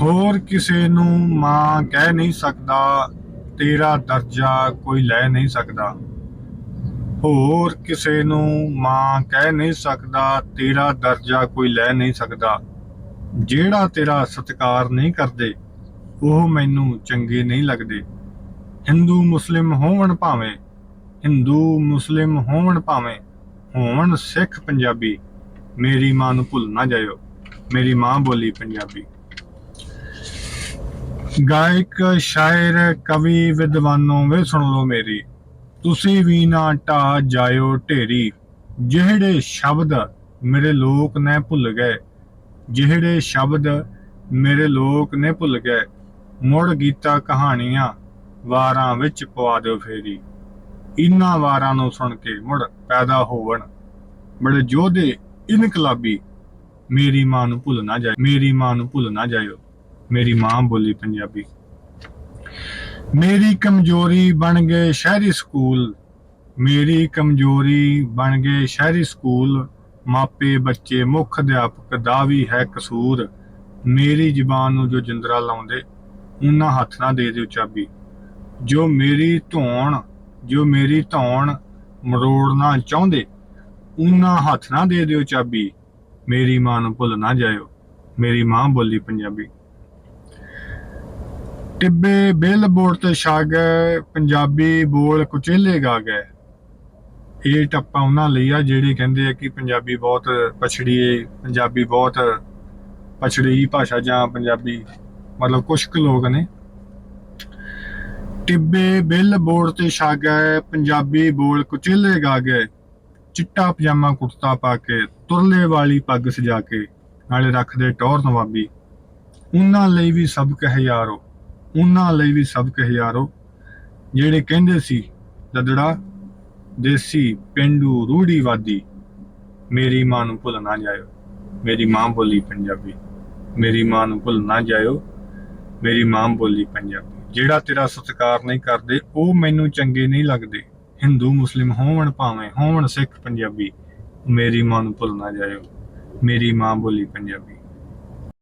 ਹੋਰ ਕਿਸੇ ਨੂੰ ਮਾਂ ਕਹਿ ਨਹੀਂ ਸਕਦਾ, ਤੇਰਾ ਦਰਜਾ ਕੋਈ ਲੈ ਨਹੀਂ ਸਕਦਾ। ਹੋਰ ਕਿਸੇ ਨੂੰ ਮਾਂ ਕਹਿ ਨਹੀਂ ਸਕਦਾ, ਤੇਰਾ ਦਰਜਾ ਕੋਈ ਲੈ ਨਹੀਂ ਸਕਦਾ। ਜਿਹੜਾ ਤੇਰਾ ਸਤਿਕਾਰ ਨਹੀਂ ਕਰਦੇ, ਉਹ ਮੈਨੂੰ ਚੰਗੇ ਨਹੀਂ ਲੱਗਦੇ। ਹਿੰਦੂ ਮੁਸਲਿਮ ਹੋਵਣ ਭਾਵੇਂ, ਹਿੰਦੂ ਮੁਸਲਿਮ ਹੋਵਣ ਭਾਵੇਂ, ਹੋਵਣ ਸਿੱਖ ਪੰਜਾਬੀ। ਮੇਰੀ ਮਾਂ ਨੂੰ ਭੁੱਲ ਨਾ ਜਾਇਓ। ਮੇਰੀ ਮਾਂ ਬੋਲੀ ਪੰਜਾਬੀ। ਗਾਇਕ, ਸ਼ਾਇਰ, ਕਵੀ, ਵਿਦਵਾਨੋਂ, ਵੇ ਸੁਣ ਲਓ ਮੇਰੀ। ਤੁਸੀਂ ਵੀ ਨਾ ਢਾ ਜਾਇਓ ਢੇਰੀ। ਜਿਹੜੇ ਸ਼ਬਦ ਮੇਰੇ ਲੋਕ ਨੇ ਭੁੱਲ ਗਏ, ਜਿਹੜੇ ਸ਼ਬਦ ਮੇਰੇ ਲੋਕ ਨੇ ਭੁੱਲ ਗਏ, ਮੁੜ ਗੀਤਾ ਕਹਾਣੀਆਂ ਵਾਰਾਂ ਵਿੱਚ ਪਵਾ ਦਿਓ ਫੇਰੀ। ਇਨ੍ਹਾਂ ਵਾਰਾਂ ਨੂੰ ਸੁਣ ਕੇ ਮੁੜ ਪੈਦਾ ਹੋਵਣ। ਬੜੇ ਯੋਧੇ ਇਨਕਲਾਬੀ, ਮੇਰੀ ਮਾਂ ਨੂੰ ਭੁੱਲ ਨਾ ਜਾਇਓ, ਮੇਰੀ ਮਾਂ ਨੂੰ ਭੁੱਲ ਨਾ ਜਾਇਓ। ਮੇਰੀ ਮਾਂ ਬੋਲੀ ਪੰਜਾਬੀ। ਮੇਰੀ ਕਮਜ਼ੋਰੀ ਬਣ ਗਏ ਸ਼ਹਿਰੀ ਸਕੂਲ। ਮੇਰੀ ਕਮਜ਼ੋਰੀ ਬਣ ਗਏ ਸ਼ਹਿਰੀ ਸਕੂਲ। ਮਾਪੇ, ਬੱਚੇ, ਮੁੱਖ ਅਧਿਆਪਕ ਦਾ ਵੀ ਹੈ ਕਸੂਰ। ਮੇਰੀ ਜ਼ੁਬਾਨ ਨੂੰ ਜੋ ਜਿੰਦਰਾ ਲਾਉਂਦੇ, ਉਹਨਾਂ ਹੱਥ ਨਾ ਦੇ ਦਿਓ ਚਾਬੀ। ਜੋ ਮੇਰੀ ਧੌਣ, ਜੋ ਮੇਰੀ ਧੌਣ ਮਰੋੜਨਾ ਚਾਹੁੰਦੇ, ਉਹਨਾਂ ਹੱਥ ਨਾ ਦੇ ਦਿਓ ਚਾਬੀ। ਮੇਰੀ ਮਾਂ ਨੂੰ ਭੁੱਲ ਨਾ ਜਾਇਓ। ਮੇਰੀ ਮਾਂ ਬੋਲੀ ਪੰਜਾਬੀ। ਟਿੱਬੇ ਬਿੱਲ ਬੋਰਡ ਤੇ ਛਾ ਗਏ, ਪੰਜਾਬੀ ਬੋਲ ਕੁਚੇਲੇ ਗਾ ਗਏ। ਇਹ ਟੱਪਾ ਉਹਨਾਂ ਲਈ ਆ ਜਿਹੜੇ ਕਹਿੰਦੇ ਆ ਕਿ ਪੰਜਾਬੀ ਬਹੁਤ ਪਛੜੀ ਏ ਪੰਜਾਬੀ ਬਹੁਤ ਪਛੜੀ ਭਾਸ਼ਾ ਜਾਂ ਪੰਜਾਬੀ ਮਤਲਬ ਕੁਝ ਕੁ ਲੋਕ ਨੇ। ਟਿੱਬੇ ਬਿੱਲ ਬੋਰਡ ਤੇ ਛਾ ਗਏ, ਪੰਜਾਬੀ ਬੋਲ ਕੁਚੇਲੇ ਗਾ ਗਏ। ਚਿੱਟਾ ਪਜਾਮਾ ਕੁੜਤਾ ਪਾ ਕੇ, ਤੁਰਲੇ ਵਾਲੀ ਪੱਗ ਸਜਾ ਕੇ, ਨਾਲੇ ਰੱਖਦੇ ਟੌਰ ਨਵਾਬੀ। ਉਹਨਾਂ ਲਈ ਵੀ ਸਬਕ ਹੈ ਯਾਰੋ। ਉਹਨਾਂ ਲਈ ਵੀ ਸਬਕ ਹੈ ਯਾਰੋ। ਜਿਹੜੇ ਕਹਿੰਦੇ ਸੀ, ਦਦੜਾ, ਦੇਸੀ ਪਿੰਡੂ ਰੂੜੀਵਾਦੀ ਮੇਰੀ ਮਾਂ ਨੂੰ ਭੁੱਲ ਨਾ ਜਾਇਓ। ਮੇਰੀ ਮਾਂ ਬੋਲੀ ਪੰਜਾਬੀ, ਮੇਰੀ ਮਾਂ ਨੂੰ ਭੁੱਲ ਨਾ ਜਾਇਓ। ਮੇਰੀ ਮਾਂ ਬੋਲੀ ਪੰਜਾਬੀ। ਜਿਹੜਾ ਤੇਰਾ ਸਤਿਕਾਰ ਨਹੀਂ ਕਰਦੇ, ਉਹ ਮੈਨੂੰ ਚੰਗੇ ਨਹੀਂ ਲੱਗਦੇ। ਹਿੰਦੂ, ਮੁਸਲਿਮ ਹੋਵਣ ਭਾਵੇਂ, ਹੋਵਣ ਸਿੱਖ ਪੰਜਾਬੀ, ਮੇਰੀ ਮਾਂ ਨੂੰ ਭੁੱਲ ਨਾ ਜਾਇਓ। ਮੇਰੀ ਮਾਂ ਬੋਲੀ ਪੰਜਾਬੀ।